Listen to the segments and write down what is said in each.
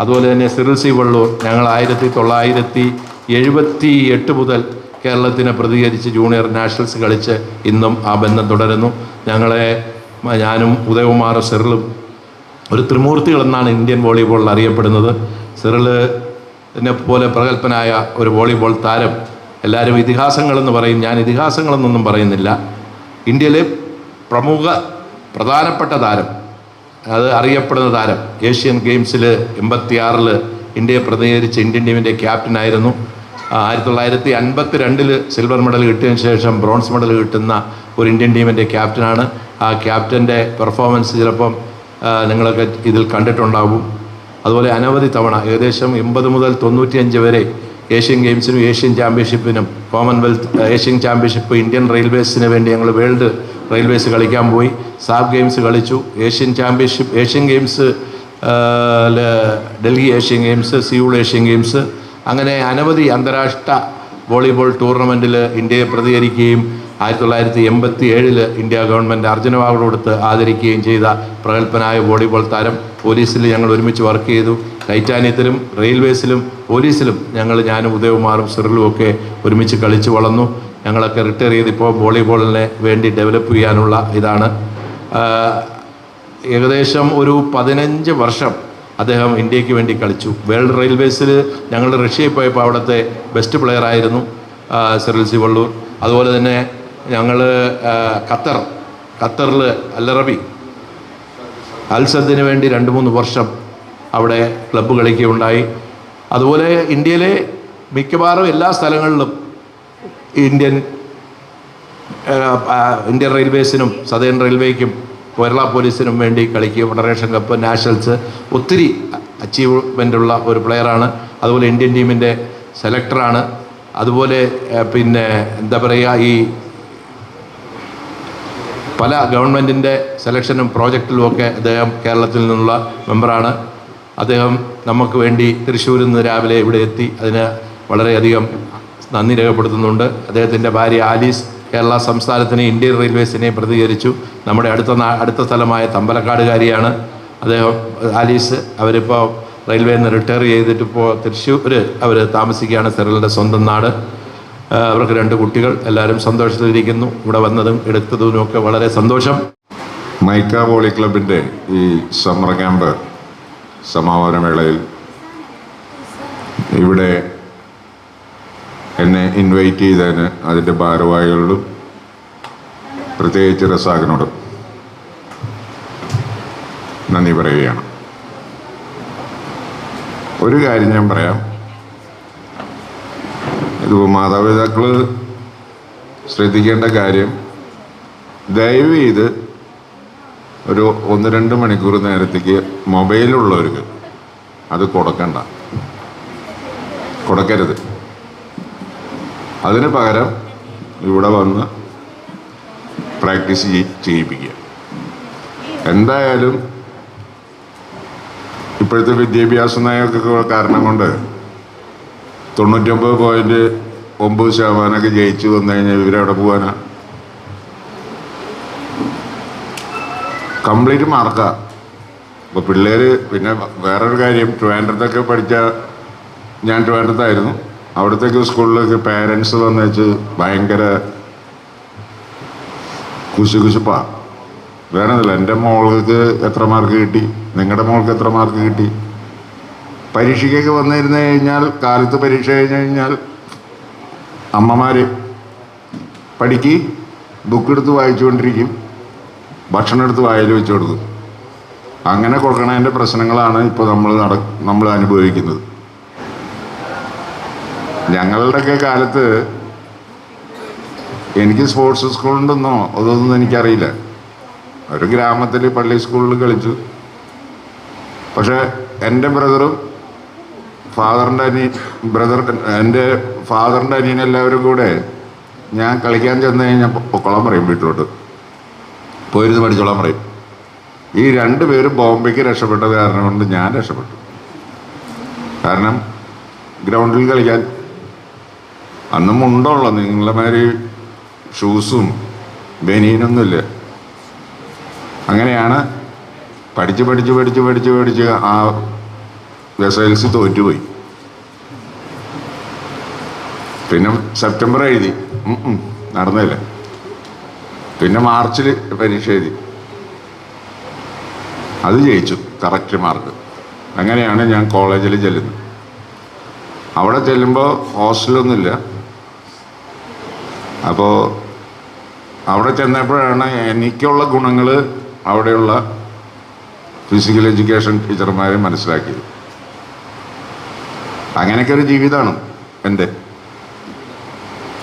അതുപോലെ തന്നെ Cyril C Vallur ഞങ്ങൾ ആയിരത്തി തൊള്ളായിരത്തി എഴുപത്തി എട്ട് മുതൽ കേരളത്തിനെ പ്രതികരിച്ച് ജൂനിയർ നാഷണൽസ് കളിച്ച് ഇന്നും ആ ബന്ധം തുടരുന്നു. ഞങ്ങളെ ഞാനും ഉദയകുമാറും സിറിലും ഒരു ത്രിമൂർത്തികളെന്നാണ് ഇന്ത്യൻ വോളിബോളിൽ അറിയപ്പെടുന്നത്. സിറിലിനെ പോലെ പ്രഗത്ഭനായ ഒരു വോളിബോൾ താരം എല്ലാവരും ഇതിഹാസങ്ങളെന്ന് പറയും. ഞാൻ ഇതിഹാസങ്ങളെന്നൊന്നും പറയുന്നില്ല. ഇന്ത്യയിലെ പ്രമുഖ പ്രധാനപ്പെട്ട താരം അത് അറിയപ്പെടുന്ന താരം. ഏഷ്യൻ ഗെയിംസിൽ എൺപത്തിയാറിൽ ഇന്ത്യയെ പ്രതിനിധീകരിച്ച ഇന്ത്യൻ ടീമിന്റെ ക്യാപ്റ്റനായിരുന്നു ആയിരത്തി തൊള്ളായിരത്തി അൻപത്തി രണ്ടിൽ സിൽവർ മെഡൽ കിട്ടിയതിന് ശേഷം ബ്രോൺസ് മെഡൽ കിട്ടുന്ന ഒരു ഇന്ത്യൻ ടീമിന്റെ ക്യാപ്റ്റനാണ്. ആ ക്യാപ്റ്റന്റെ പെർഫോമൻസ് ചിലപ്പം നിങ്ങളൊക്കെ ഇതിൽ കണ്ടിട്ടുണ്ടാകും അതുപോലെ അനവധി തവണ ഏകദേശം എൺപത് മുതൽ തൊണ്ണൂറ്റിയഞ്ച് വരെ ഏഷ്യൻ ഗെയിംസിനും ഏഷ്യൻ ചാമ്പ്യൻഷിപ്പിനും കോമൺവെൽത്ത് ഏഷ്യൻ ചാമ്പ്യൻഷിപ്പ് ഇന്ത്യൻ റെയിൽവേസിന് വേണ്ടി ഞങ്ങൾ വേൾഡ് റെയിൽവേസ് കളിക്കാൻ പോയി. സാഫ് ഗെയിംസ് കളിച്ചു. Asian championship Asian games Delhi Asian games Seoul Asian games. അങ്ങനെ അനവധി അന്താരാഷ്ട്ര വോളിബോൾ ടൂർണമെന്റിൽ ഇന്ത്യയെ പ്രതികരിക്കുകയും ആയിരത്തി തൊള്ളായിരത്തി എൺപത്തി ഏഴിൽ ഇന്ത്യ ഗവൺമെന്റ് അർജുന അവാർഡ് കൊടുത്ത് ആദരിക്കുകയും ചെയ്ത പ്രഗത്ഭനായ വോളിബോൾ താരം പോലീസിൽ ഞങ്ങൾ ഒരുമിച്ച് വർക്ക് ചെയ്തു. ടൈറ്റാനിയത്തിലും റെയിൽവേസിലും പോലീസിലും ഞങ്ങൾ ഞാനും ഉദയകുമാറും സിറിലും ഒക്കെ ഒരുമിച്ച് കളിച്ച് വളർന്നു. ഞങ്ങളൊക്കെ റിട്ടയർ ചെയ്ത് ഇപ്പോൾ വോളിബോളിനെ വേണ്ടി ഡെവലപ്പ് ചെയ്യാനുള്ള ഇതാണ്. ഏകദേശം ഒരു പതിനഞ്ച് വർഷം അദ്ദേഹം ഇന്ത്യയ്ക്ക് വേണ്ടി കളിച്ചു. വേൾഡ് റെയിൽവേസിൽ ഞങ്ങൾ റഷ്യയിൽ പോയപ്പോൾ അവിടുത്തെ ബെസ്റ്റ് പ്ലെയർ ആയിരുന്നു സിറിൽ സി വള്ളൂർ. അതുപോലെ തന്നെ ഞങ്ങൾ ഖത്തർ ഖത്തറിൽ അല്ലറബി അൽസദിന് വേണ്ടി രണ്ട് മൂന്ന് വർഷം അവിടെ ക്ലബ്ബ് കളിക്കുകയുണ്ടായി. അതുപോലെ ഇന്ത്യയിലെ മിക്കവാറും എല്ലാ സ്ഥലങ്ങളിലും ഇന്ത്യൻ ഇന്ത്യൻ റെയിൽവേസിനും സദേൺ റെയിൽവേക്കും കേരള പോലീസിനും വേണ്ടി കളിക്കുക. ഫെഡറേഷൻ കപ്പ് നാഷണൽസ് ഒത്തിരി അച്ചീവ്മെന്റ് ഉള്ള ഒരു പ്ലെയറാണ്. അതുപോലെ ഇന്ത്യൻ ടീമിന്റെ സെലക്ടറാണ്. അതുപോലെ പിന്നെ എന്താ പറയുക ഈ പല ഗവൺമെന്റിന്റെ സെലക്ഷനും പ്രോജക്റ്റിലും ഒക്കെ അദ്ദേഹം കേരളത്തിൽ നിന്നുള്ള മെമ്പറാണ്. അദ്ദേഹം നമുക്ക് വേണ്ടി തൃശ്ശൂരിൽ നിന്ന് രാവിലെ ഇവിടെ എത്തി അതിന് വളരെയധികം നന്ദി രേഖപ്പെടുത്തുന്നുണ്ട്. അദ്ദേഹത്തിന്റെ ഭാര്യ ആലീസ് കേരള സംസ്ഥാനത്തിനെ ഇന്ത്യൻ റെയിൽവേസിനെ പ്രതികരിച്ചു. നമ്മുടെ അടുത്ത അടുത്ത സ്ഥലമായ തമ്പലക്കാടുകാരിയാണ് അദ്ദേഹം. ആലീസ് അവരിപ്പോൾ റെയിൽവേയിൽ നിന്ന് റിട്ടയർ ചെയ്തിട്ട് ഇപ്പോൾ തൃശ്ശൂർ അവർ താമസിക്കുകയാണ്. സെറലിന്റെ സ്വന്തം നാട്. അവർക്ക് രണ്ട് കുട്ടികൾ എല്ലാവരും സന്തോഷത്തിലിരിക്കുന്നു. ഇവിടെ വന്നതും എടുത്തതും ഒക്കെ വളരെ സന്തോഷം. മൈക്ക വോളി ക്ലബിന്റെ ഈ സമ്മർ ക്യാമ്പ് സമാപന വേളയിൽ ഇവിടെ എന്നെ ഇൻവൈറ്റ് ചെയ്തതിന് അതിന്റെ ഭാരവാഹികളോടും പ്രത്യേകിച്ച് റസാഖിനോടും നന്ദി പറയുകയാണ്. ഒരു കാര്യം ഞാൻ പറയാം. ഇത് മാതാപിതാക്കൾ ശ്രദ്ധിക്കേണ്ട കാര്യം ദയവ് ചെയ്ത് ഒരു ഒന്ന് രണ്ട് മണിക്കൂർ നേരത്തേക്ക് മൊബൈലുള്ളവർക്ക് അത് കൊടുക്കണ്ട. കൊടുക്കരുത്. അതിന് പകരം ഇവിടെ വന്ന് പ്രാക്ടീസ് ചെയ്- ചെയ്യിപ്പിക്കുക. എന്തായാലും ഇപ്പോഴത്തെ വിദ്യാഭ്യാസ നയമൊക്കെ കാരണം കൊണ്ട് തൊണ്ണൂറ്റൊമ്പത് പോയിന്റ് ഒമ്പത് ശതമാനമൊക്കെ ജയിച്ചു വന്നു കഴിഞ്ഞാൽ ഇവരവിടെ പോകാനാ കംപ്ലീറ്റ് മാർക്കാ. അപ്പോൾ പിള്ളേർ പിന്നെ വേറൊരു കാര്യം ട്രിവാൻഡ്രത്തൊക്കെ പഠിച്ച ഞാൻ ട്രിവാൻഡ്രത്തായിരുന്നു. അവിടത്തേക്ക് സ്കൂളിലേക്ക് പാരൻസ് വന്നു വെച്ച് ഭയങ്കര കുശു കുശുപ്പാ. വേണമെന്നില്ല എന്റെ മോൾക്ക് എത്ര മാർക്ക് കിട്ടി? നിങ്ങളുടെ മോൾക്ക് എത്ര മാർക്ക് കിട്ടി? പരീക്ഷയ്ക്കൊക്കെ വന്നിരുന്നു കഴിഞ്ഞാൽ കാലത്ത് പരീക്ഷ കഴിഞ്ഞ് കഴിഞ്ഞാൽ അമ്മമാർ പഠിക്ക് ബുക്ക് എടുത്ത് വായിച്ചുകൊണ്ടിരിക്കും ഭക്ഷണം എടുത്ത് വായിൽ വെച്ച് കൊടുക്കും. അങ്ങനെ കൊടുക്കണതിന്റെ പ്രശ്നങ്ങളാണ് ഇപ്പോൾ നമ്മൾ നട നമ്മൾ അനുഭവിക്കുന്നത്. ഞങ്ങളുടെയൊക്കെ കാലത്ത് എനിക്ക് സ്പോർട്സ് സ്കൂളുണ്ടെന്നോ അതൊന്നും എനിക്കറിയില്ല. ഒരു ഗ്രാമത്തിൽ പള്ളി സ്കൂളിൽ കളിച്ചു. പക്ഷേ എന്റെ ബ്രദറും ഫാദറിന്റെ അനി ബ്രദർ എന്റെ ഫാദറിന്റെ അനിയൻ എല്ലാവരും കൂടെ ഞാൻ കളിക്കാൻ ചെന്ന് കഴിഞ്ഞാൽ പൊക്കോളാൻ പറയും വീട്ടിലോട്ട്. പോയിരുന്ന് പഠിച്ചോളാൻ പറയും. ഈ രണ്ട് പേരും ബോംബെക്ക് രക്ഷപ്പെട്ടത് കാരണം കൊണ്ട് ഞാൻ രക്ഷപ്പെട്ടു. കാരണം ഗ്രൗണ്ടിൽ കളിക്കാൻ അന്നും മുണ്ടുള്ള നിങ്ങളെ മാതിരി ഷൂസും ബനിയനൊന്നുമില്ല. അങ്ങനെയാണ് പഠിച്ച് പഠിച്ച് പഠിച്ച് പഠിച്ച് പഠിച്ച് ആ വെസൈൽസ് തോറ്റുപോയി. പിന്നെ സെപ്റ്റംബർ എഴുതി. നടന്നില്ല. പിന്നെ മാർച്ചിൽ പരീക്ഷ എഴുതി. അത് ജയിച്ചു കറക്റ്റ് മാർക്ക് അങ്ങനെയാണ് ഞാൻ കോളേജിൽ ചെല്ലുന്നത്. അവിടെ ചെല്ലുമ്പോൾ ഹോസ്റ്റലൊന്നുമില്ല. അപ്പോൾ അവിടെ ചെന്നപ്പോഴാണ് എനിക്കുള്ള ഗുണങ്ങൾ അവിടെയുള്ള ഫിസിക്കൽ എഡ്യൂക്കേഷൻ ടീച്ചർമാരെ മനസ്സിലാക്കിയത്. അങ്ങനെയൊക്കെ ഒരു ജീവിതമാണ് എന്റെ.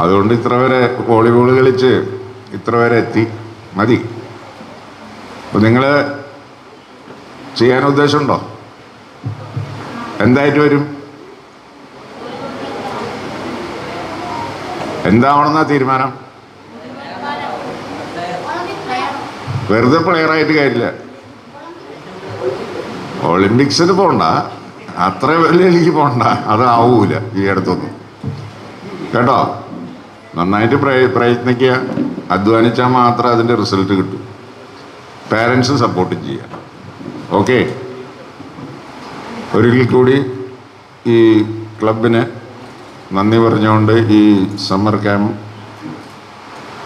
അതുകൊണ്ട് ഇത്ര വരെ വോളിബോൾ കളിച്ച് ഇത്ര വരെ എത്തി. മതി. അപ്പോൾ നിങ്ങൾ ചെയ്യാൻ ഉദ്ദേശമുണ്ടോ? എന്തായിട്ട് വരും? എന്താവണമെന്നാ തീരുമാനം? വെറുതെ പ്ലെയറായിട്ട് കാര്യമില്ല. ഒളിമ്പിക്സിന് പോണ്ട. അത്ര വലിയ എനിക്ക് പോണ്ട. അതാവൂല ഈ അടുത്തൊന്നും. കേട്ടോ? നന്നായിട്ട് പ്രയ- പ്രയത്നിക്കുക അധ്വാനിച്ചാൽ മാത്രം അതിന്റെ റിസൾട്ട് കിട്ടും. പാരൻസും സപ്പോർട്ട് ചെയ്യുക. ഓക്കെ ഒരിക്കൽ കൂടി ഈ ക്ലബിന് നന്ദി പറഞ്ഞുകൊണ്ട് ഈ സമ്മർ ക്യാമ്പ്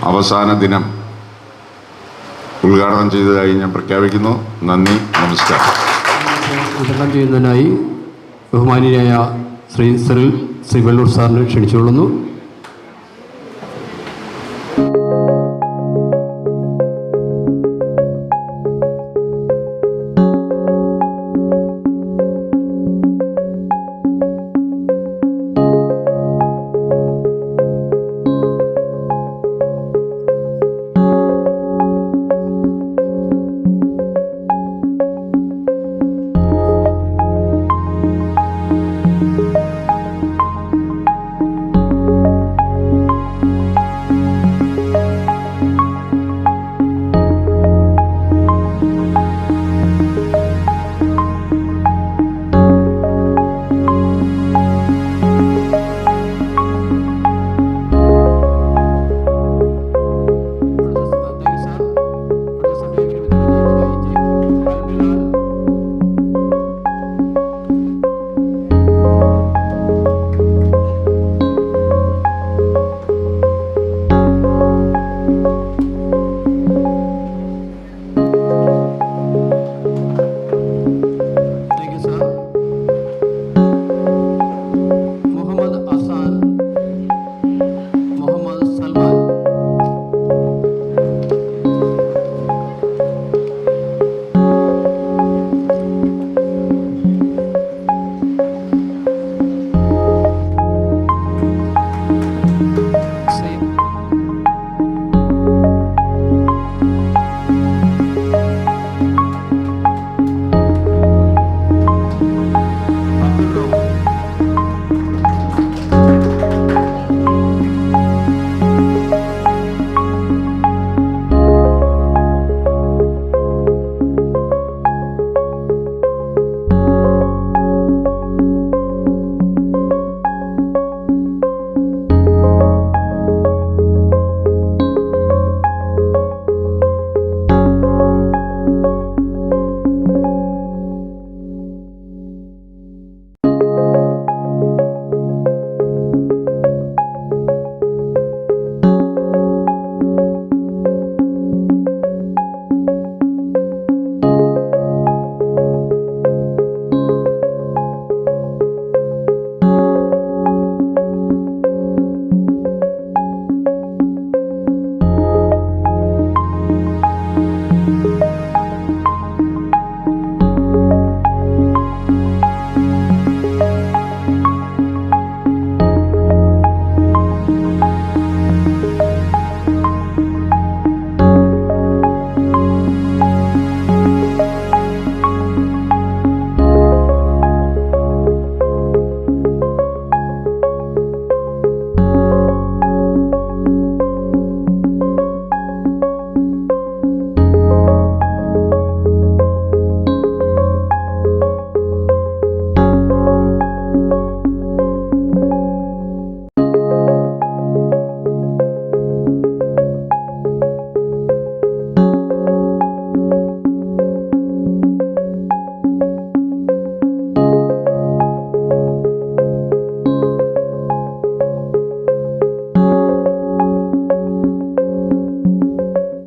അവസാന ദിനം ഉദ്ഘാടനം ചെയ്തതായി ഞാൻ പ്രഖ്യാപിക്കുന്നു. നന്ദി നമസ്കാരം. ഉദ്ഘാടനം ചെയ്യുന്നതിനായി ബഹുമാനിയായ ശ്രീ സിറിൽ ശ്രീ വെള്ളൂർ സാറിനെ ക്ഷണിച്ചുകൊള്ളുന്നു.